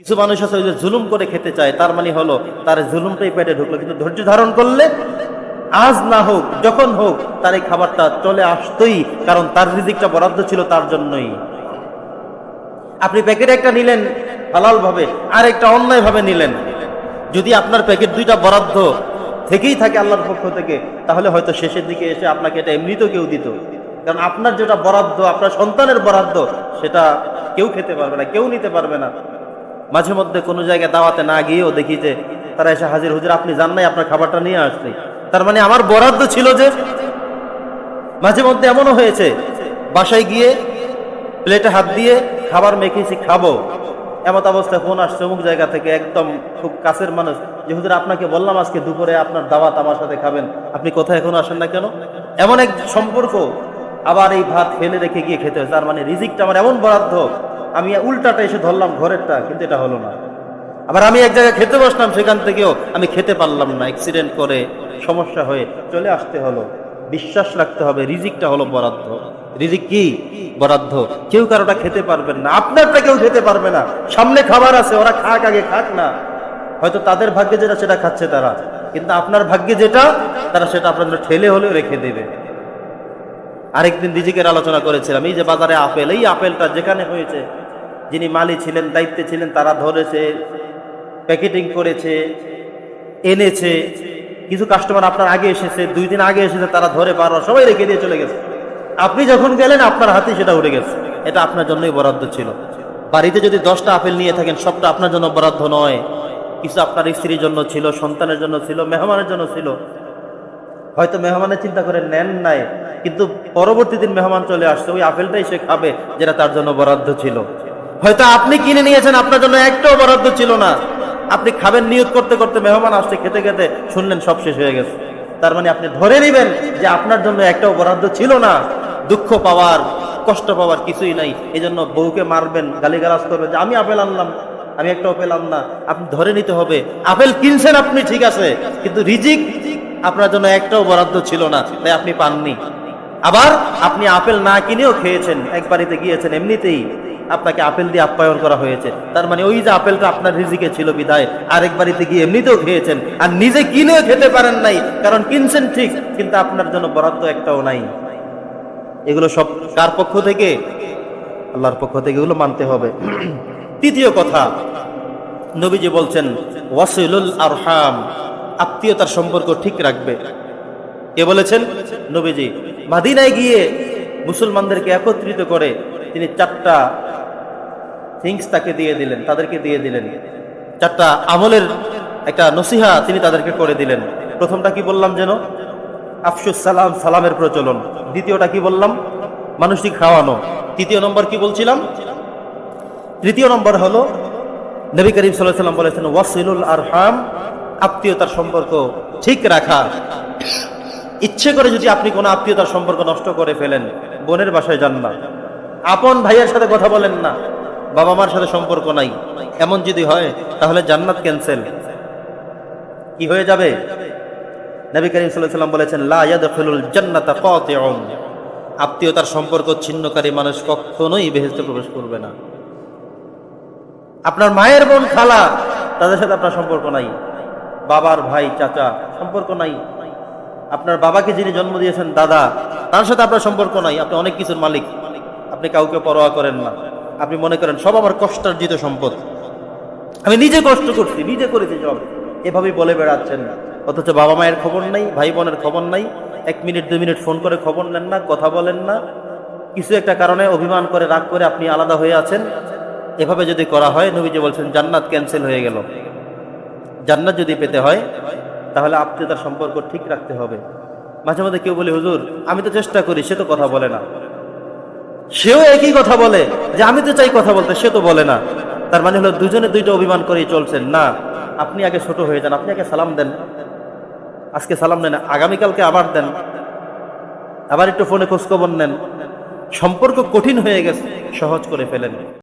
কিছু মানুষ আছে ওই যে জুলুম করে খেতে চায়, তার মানে হলো তার জুলুমটাই পেটে ঢুকলো। কিন্তু ধৈর্য ধারণ করলে আজ না হোক, যখন হোক, তার এই খাবারটা চলে আসতোই, কারণ তার রিজিকটা বরাদ্দ ছিল তার জন্যই। আপনি প্যাকেট একটা নিলেন হালাল ভাবে আর একটা অন্যায় ভাবে নিলেন। যদি আপনার প্যাকেট দুইটা বরাদ্দ থেকেই থাকে আল্লাহর পক্ষ থেকে, তাহলে হয়তো শেষের দিকে এসে আপনাকে এটা এমনিতেও কেউ দিত। কারণ আপনার যেটা বরাদ্দ, আপনার সন্তানের বরাদ্দ, সেটা কেউ খেতে পারবে না, কেউ নিতে পারবে না। মাঝে মধ্যে কোনো জায়গায় দাওয়াতে না গিয়েও দেখি যে তারা এসে হাজির, হুজুর, আপনি জান নাই, আপনার খাবারটা নিয়ে আসছে। তার মানে আমার বরাদ্দ ছিল যে মাঝে মধ্যে এমনও হয়েছে, বাসায় গিয়ে প্লেটে হাত দিয়ে খাবার মেখেছি, খাব। এমত অবস্থায় ফোন আসছে অমুক জায়গা থেকে একদম খুব কাছের মানুষ, যে হুজুর, আপনাকে বললাম আজকে দুপুরে আপনার দাওয়াত আমার সাথে খাবেন, আপনি কোথায় এখনও আসেন না কেন? এমন এক সম্পর্ক আবার এই ভাত ফেলে রেখে গিয়ে খেতে হয়েছে তার মানে রিজিকটা আমার এমন বরাদ্দ আমি উল্টাটা এসে ধরলাম ঘরেরটা, কিন্তু এটা হলো না। আবার আমি এক জায়গায় খেতে বসলাম, সেখান থেকেও আমি খেতে পারলাম না অ্যাক্সিডেন্ট করে সমস্যা হয়ে চলে আসতে হলো। বিশ্বাস রাখতে হবে, রিজিকটা হলো বরাদ্দ। রিজিক কি? বরাদ্দ। কেউ কারোটা খেতে পারবেন না, আপনারটা কেউ খেতে পারবে না। সামনে খাবার আছে, ওরা খাক আগে খাক না। হয়তো তাদের ভাগ্যে যেটা, সেটা খাচ্ছে তারা। কিন্তু আপনার ভাগ্যে যেটা, তারা সেটা আপনার ঠেলে হলেও রেখে দেবে। আরেকদিন রিজিকের আলোচনা করেছিলাম, এই যে বাজারে আপেল, এই আপেলটা যেখানে হয়েছে যিনি মালি ছিলেন, দায়িত্বে ছিলেন, তারা ধরেছে, প্যাকেটিং করেছে, এনেছে। কিছু কাস্টমার আপনার আগে এসেছে, দুই দিন আগে এসেছে, তারা ধরে পারো সবাই রেখে দিয়ে চলে গেছে। আপনি যখন গেলেন, আপনার হাতে সেটা উঠে গেছে। এটা আপনার জন্যই বরাদ্দ ছিল। বাড়িতে যদি দশটা আপেল নিয়ে থাকেন, সবটা আপনার জন্য বরাদ্দ নয়। কিছু আপনার স্ত্রীর জন্য ছিল, সন্তানের জন্য ছিল, মেহমানের জন্য ছিল। হয়তো মেহমানের চিন্তা করে নেন নাই, কিন্তু পরবর্তী দিন মেহমান চলে আসছে, ওই আপেলটাই সে খাবে, যেটা তার জন্য বরাদ্দ ছিল। হয়তো আপনি কিনে নিয়েছেন, আপনার জন্য একটাও বরাদ্দ ছিল না। আপনি খাবেন নিয়োগ করতে করতে মেহমান আসছে, খেতে খেতে শুনলেন সব শেষ হয়ে গেছে। তার মানে আপনি ধরে নেবেন যে আপনার জন্য একটাও বরাদ্দ ছিল না। দুঃখ পাওয়ার, কষ্ট পাওয়ার কিছুই নাই। এই জন্য বউকে মারবেন, গালিগালাজ করবেন, যে আমি আপেল আনলাম, আমি একটাও পেলাম না। আপনি ধরে নিতে হবে, আপেল কিনছেন আপনি, ঠিক আছে। কিন্তু রিজিক আপনার জন্য একটাও বরাদ্দ ছিল না, তাই আপনি পাননি। আবার আপনি আপেল না কিনেও খেয়েছেন, এক বাড়িতে গিয়েছেন, এমনিতেই আপনাকে আপেল দিয়ে আপ্যায়ন করা হয়েছে। তার মানে ওই যে আপেলটা আপনার রিজিকে ছিল বিদায়, আরেক বাড়িতে গিয়ে এমনিতেও খেয়েছেন আর নিজে কিনেও খেতে পারেন নাই, কারণ কিনছেন ঠিক, কিন্তু আপনার জন্য বরাদ্দ একটাও নাই। এগুলো সব কার পক্ষ থেকে? আল্লাহর পক্ষ থেকে এগুলো মানতে হবে। তৃতীয় কথা, নবীজি বলছেন, ওয়াসিলুল আরহাম আত্মীয়তার সম্পর্ক ঠিক রাখবে। কে বলেছেন? নবীজি। মাদিনায় গিয়ে মুসলমানদেরকে একত্রিত করে তিনি চারটা থিংস তাকে দিয়ে দিলেন, তাদেরকে দিয়ে দিলেন। চারটা আমলের একটা নসিহা তিনি তাদেরকে করে দিলেন। প্রথমটা কি বললাম যেন? আফসুস সালাম, সালামের প্রচলন। দ্বিতীয়টা কি বললাম? মানুষকে খাওয়ানো। তৃতীয় নম্বর কি বলছিলাম? তৃতীয় নম্বর হলো, নবী করিম সাল্লাহ সাল্লাম বলেছেন, ওয়াসিলুল আরহাম আত্মীয়তার সম্পর্ক ঠিক রাখা। ইচ্ছে করে যদি আপনি কোনো আত্মীয়তার সম্পর্ক নষ্ট করে ফেলেন, বোনের বাসায় যান না। আপন ভাইয়ের সাথে কথা বলেন না। বাবা মার সাথে সম্পর্ক নাই। এমন যদি হয়, তাহলে জান্নাত ক্যান্সেল কি হয়ে যাবে? নবী করিম সাল্লাম বলেছেন, লা ইয়াদখুলুল জান্নাতা কাতিউন। আত্মীয়তার সম্পর্ক ছিন্নকারী মানুষ কখনোই বেহেশতে প্রবেশ করবে না। আপনার মায়ের বোন খালা, তাদের সাথে আপনার সম্পর্ক নাই। বাবার ভাই, চাচা, সম্পর্ক নাই। আপনার বাবাকে যিনি জন্ম দিয়েছেন, দাদা, তার সাথে আপনার সম্পর্ক নাই। আপনি অনেক কিছুর মালিক। আপনি কাউকে পরোয়া করেন না। আপনি মনে করেন, সব আমার কষ্টার্জিত সম্পদ। আমি নিজে কষ্ট করছি, নিজে করেছি সব। এভাবেই বলে বেড়াচ্ছেন অথচ বাবা মায়ের খবর নাই ভাই বোনের খবর নাই, এক মিনিট, দুই মিনিট ফোন করে খবর নেন না, কথা বলেন না। কিছু একটা কারণে অভিমান করে, রাগ করে আপনি আলাদা হয়ে আছেন। এভাবে যদি করা হয়, নবীজি বলছেন, জান্নাত ক্যান্সেল হয়ে গেল। জান্নাত যদি পেতে হয়, তাহলে আপনি আত্মীয়তার সম্পর্ক ঠিক রাখতে হবে। মাঝে মাঝে কেউ বলে, হুজুর, আমি তো চেষ্টা করি, সে তো কথা বলে না। সেও একই কথা বলে যে আমি তো চাই কথা বলতে, সে তো বলে না। তার মানে হলো দুজনে দুইটা অভিমান করেই চলছেন। না, আপনি আগে ছোট হয়ে যান, আপনি আগে সালাম দেন। আজকে সালাম দেন আগামীকালকে আবার দেন। আবার একটু ফোনে খোঁজখবর নেন। সম্পর্ক কঠিন হয়ে গেছে, সহজ করে ফেলেন।